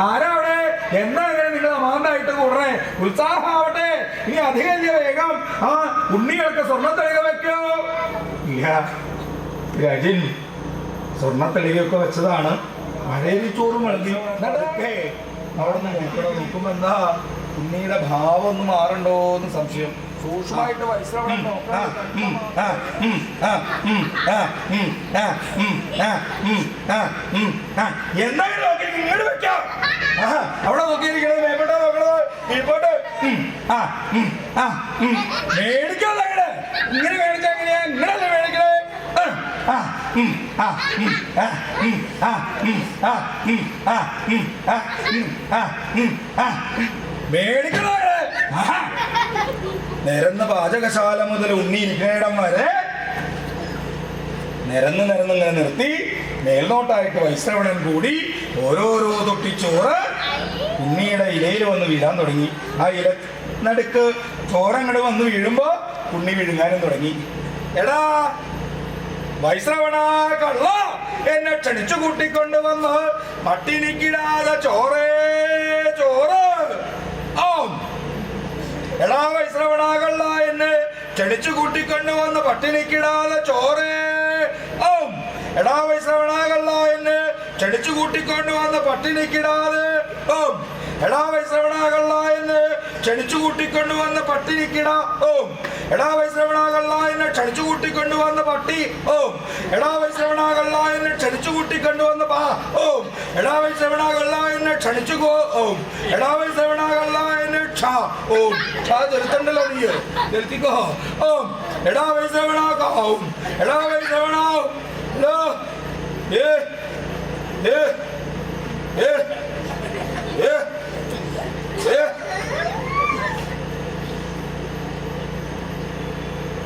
ആരാ അവിടെ എന്താ ഇങ്ങനെ നിങ്ങൾ അമാന്തായിട്ട് കൂടണേ? ഉത്സാഹമാവട്ടെ. ഇനി അധികം വേഗം. ആ ഉണ്ണികൾക്ക് സ്വർണത്തളിക വെക്കോ. ഇല്ല. രാജൻ സ്വർണത്തളികയൊക്കെ വെച്ചതാണ്. മഴയിൽ ചോറും നടക്കേ. അവിടെ നിന്ന് നോക്കുമ്പോ എന്താ? ഉണ്ണിയുടെ ഭാവം ഒന്ന് മാറണ്ടോ എന്ന് സംശയം. സൂക്ഷ്മമായിട്ട് എന്തായാലും വീട് അവിടെ നോക്കിയിരിക്കണത് മേപ്പോട്ടെ നോക്കണത്. ആ ആ ആ പാചകശാല മുതൽ ഉണ്ണി ഇരിക്കണം വരെ നിരന്ന് നിരന്ന് ഇങ്ങനെ നിർത്തി മേൽനോട്ടായിട്ട് വൈശ്രവണൻ കൂടി ഓരോരോ തൊട്ടിച്ചോറ് ഉണ്ണിയുടെ ഇലയിൽ വന്ന് വീഴാൻ തുടങ്ങി. ആ ഇല നടുക്ക് ചോറങ്ങട് വന്ന് വീഴുമ്പോ ഉണ്ണി വിഴുങ്ങാനും തുടങ്ങി. എടാ വൈശ്രവണ കള്ള എന്നെ ക്ഷണിച്ചു കൂട്ടിക്കൊണ്ട് വന്ന് പട്ടിണിക്കിടാതെ ചോറേ ചോറ്. എടാ വൈശ്രവണാകള്ള എന്നെ ക്ഷണിച്ചു കൂട്ടിക്കൊണ്ട് വന്ന് പട്ടിണിക്കിടാതെ ചോറേ. എടാ വൈശ്രവണാകല്ല എന്ന് ക്ഷണിച്ചു കൂട്ടിക്കൊണ്ടു വന്ന പട്ടിണിക്കിടാതെ. ഓം. എടാ വൈശ്രവണാകല്ല എന്ന് ക്ഷണിച്ചു കൂട്ടിക്കൊണ്ടു വന്ന പട്ടിണിക്കിട. ഓം. എടാ വൈശ്രവണാകല്ല എന്ന് ക്ഷണിച്ചു കൂട്ടിക്കൊണ്ടു വന്ന പട്ടി. ഓം. എടാ വൈശ്രവണാകല്ല എന്ന് ക്ഷണിച്ചു കൂട്ടിക്കൊണ്ടു വന്ന പാ. ഓം. എടാ വൈശ്രവണാകല്ല എന്ന് ക്ഷണിച്ചു ഗോ ഓം. എടാ വൈശ്രവണാകല്ല എന്ന് ക്ഷ. ഓം. ക്ഷ ചെലുത്തണ്ടല്ലോ നീ ചെലുത്തിക്കോ. ഓം. എടാ വൈശ്രവണാക ഓം. എടാ വൈശ്രവണ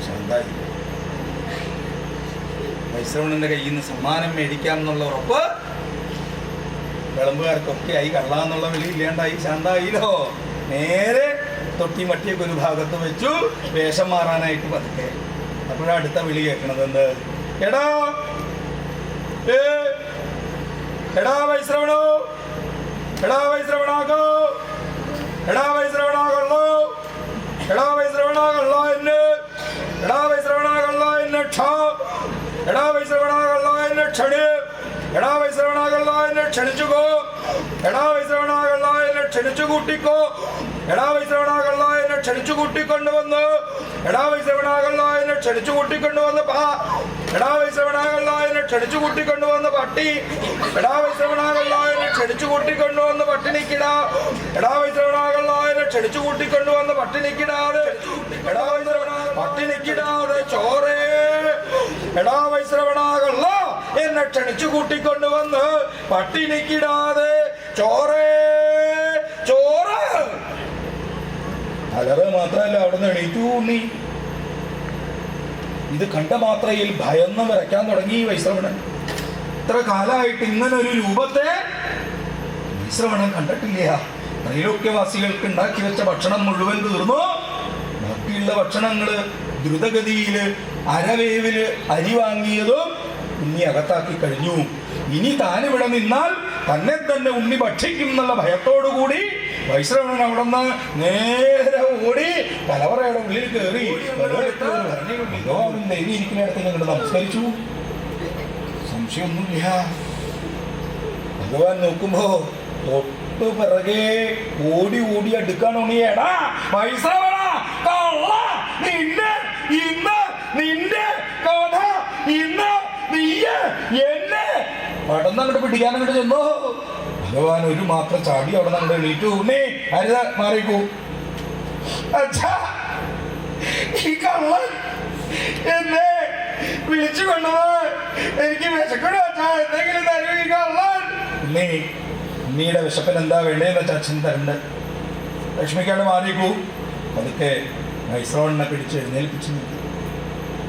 ശാന്തായി. വൈശ്രവണന്റെ കയ്യിൽ നിന്ന് സമ്മാനം മേടിക്കാം എന്നുള്ള ഉറപ്പ് വിളമ്പുകാർക്കൊക്കെ ആയി കള്ളാന്നുള്ള വിളി ഇല്ലാണ്ടായി. ശാന്തായില്ലോ നേരെ തൊട്ടി മട്ടിയൊക്കെ ഒരു ഭാഗത്ത് വെച്ചു വേഷം മാറാനായിട്ട് പതുക്കെ. അപ്പോഴാണ് അടുത്ത വിളി കേൾക്കണത് എന്ത്? എടാ എടാ വൈശ്രവണോ എടാ വൈശ്രവണാകോ എടാ വൈശ്രവണാകള്ളോ എടാ വൈശ്രവണാകള്ളോ എന്നെ എടാ വൈശ്രവണാകള്ളോ എന്നെ ക്ഷ എടാ വൈശ്രവണാകള്ളോ എന്നെ ക്ഷണി എടാ വൈശ്രവണാകള്ളോ എന്നെ ക്ഷണിച്ചുകോ എടാ വൈശ്രവണാകള്ളോ എന്നെ ക്ഷണിച്ചു കൂട്ടിക്കോ എടാ വൈശ്രവണാകള്ളോ എന്നെ ക്ഷണിച്ചു കൂട്ടിക്കൊണ്ടുവന്ന് എടാ വൈശ്രവണാകള്ളോ എന്നെ ക്ഷണിച്ചു കൂട്ടിക്കൊണ്ടുവന്ന് പാ എടാ വൈശ്രവണാകള്ളോ എന്നെ ക്ഷണിച്ചു കൂട്ടിക്കൊണ്ടുവന്ന പട്ടി എടാ വൈശ്രവണാകള്ളോ എന്നെ ക്ഷണിച്ചു കൂട്ടിക്കൊണ്ടുവന്ന പട്ടിണിക്കിട എടാ വൈശ്രവണാകള്ളോ എന്നെ ക്ഷണിച്ചു കൂട്ടിക്കൊണ്ടുവന്ന പട്ടിണിക്കിടാതെ എടാ വൈശ്രവണ പട്ടിണിക്കിടാതെ ചോറേ. എടാ വൈശ്രവണാകള്ള എന്നെ ക്ഷണിച്ചു കൂട്ടിക്കൊണ്ടുവന്ന് പട്ടിണിക്കിടാതെ ചോറേ. ചോറ്. അലറ് മാത്രല്ല അവിടുന്ന് എണീറ്റു ഉണ്ണി. ഇത് കണ്ട മാത്രയിൽ ഭയന്ന് വരയ്ക്കാൻ തുടങ്ങി ഈ വൈശ്രവണൻ. ഇത്ര കാലമായിട്ട് ഇങ്ങനെ ഒരു രൂപത്തെ വൈശ്രവണൻ കണ്ടിട്ടില്ല. ത്രൈലോക്യവാസികൾക്ക് ഉണ്ടാക്കി വെച്ച ഭക്ഷണം മുഴുവൻ തീർന്നു. ബാക്കിയുള്ള ഭക്ഷണങ്ങൾ ദ്രുതഗതിയിൽ അരവേവിൽ അരി വാങ്ങിയതും ഉണ്ണി അകത്താക്കി കഴിഞ്ഞു. ഇനി താനിവിടെ നിന്നാൽ തന്നെ തന്നെ ഉണ്ണി ഭക്ഷിക്കും എന്നുള്ള ഭയത്തോടുകൂടി വൈശ്രവണൻ അവിടെ നിന്ന് നേരെ ഓടി കലവറയുടെ ഉള്ളിൽ കയറി വെറുതെടുത്ത് ഒരു ഭരണിയിൽ ഭഗവാൻ ദേവി ഇരിക്കുന്നിടത്തേക്ക് ഞങ്ങൾ നമസ്കരിച്ചു സംശയമൊന്നുമില്ല. ഭഗവാൻ നോക്കുമ്പോ തൊട്ടു പിറകെ ഓടി ഓടി അടുക്കാൻ ഉണിയേടാ പൈസ നിന്നെ ഇന്ന് നിന്റെ കഥ ഇന്ന് നീയെ എന്നെ. പടന്നങ്ങോട്ട് പിടിക്കാൻ അങ്ങോട്ട് ചെന്നു. ഭഗവാൻ ഒരു മാത്രം ചാടി അവിടെ നമ്മുടെ എണീറ്റു. ഉണ്ണി ഹരിത മാറിക്കൂ. അച്ഛാ ഈ കള്ളൻ എന്നെ വിളിച്ചു കൊണ്ടുപോ എനിക്ക് വിശക്കണോ അച്ഛാ. എന്തെങ്കിലും ഉണ്ണിയുടെ വിശപ്പൻ എന്താ വേണ്ടേന്ന് വെച്ചാൽ അച്ഛൻ തരണ്ട്. ലക്ഷ്മിക്കാണ്ട് മാറിക്കൂ അതൊക്കെ വൈശ്രവണനെ പിടിച്ച് എഴുന്നേൽപ്പിച്ചു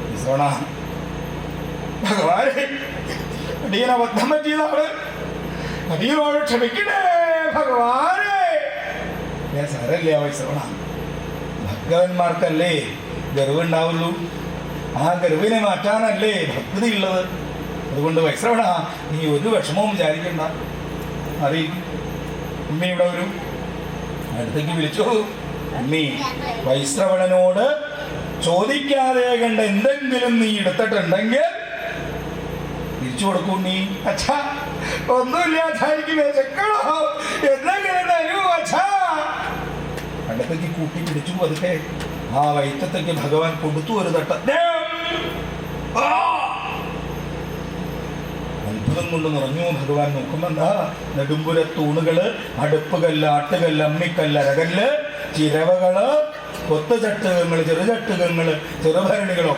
വൈശ്രവണ ഭഗവാനെ അടിയൻ അബദ്ധം പറ്റിയതാണ്. അടിയനോട് ക്ഷമിക്കണേ ഭഗവാനെ. ഞാൻ സാരല്ല വൈശ്രവണ ഭക്തന്മാർക്കല്ലേ ഗർവുണ്ടാവുള്ളൂ ആ ഗർഭിനെ മാറ്റാനല്ലേ ഭക്തി ഉള്ളത് അതുകൊണ്ട് വൈശ്രവണ നീ ഒരു വിഷമവും വിചാരിക്കണ്ട. അറി ഉമ്മി ഇവിടെ വരും. അടുത്തേക്ക് വിളിച്ചു. ഉമ്മി വൈശ്രവണനോട് ചോദിക്കാതെ കണ്ട എന്തെങ്കിലും നീ എടുത്തിട്ടുണ്ടെങ്കിൽ തിരിച്ചു കൊടുക്കൂ നീ അച്ഛാ ഒന്നുമില്ല അച്ഛാ. എനിക്ക് അടുത്തേക്ക് കൂട്ടി പിടിച്ചു പതുക്കെ. ആ വൈറ്റത്തേക്ക് ഭഗവാൻ കൊടുത്തു ഒരു തട്ട! അത്ഭുതം കൊണ്ട് നിറഞ്ഞു ഭഗവാൻ നോക്കുമ്പോ എന്താ? നെടുമ്പുര തൂണുകൾ അടുപ്പുകല്ല് ആട്ടുകല്ല് അമ്മിക്കല്ല് അരകല്ല് ചിരവകൾ കൊത്തുചട്ടുകങ്ങൾ ചെറുചട്ടുകങ്ങൾ ചെറുഭരണികളോ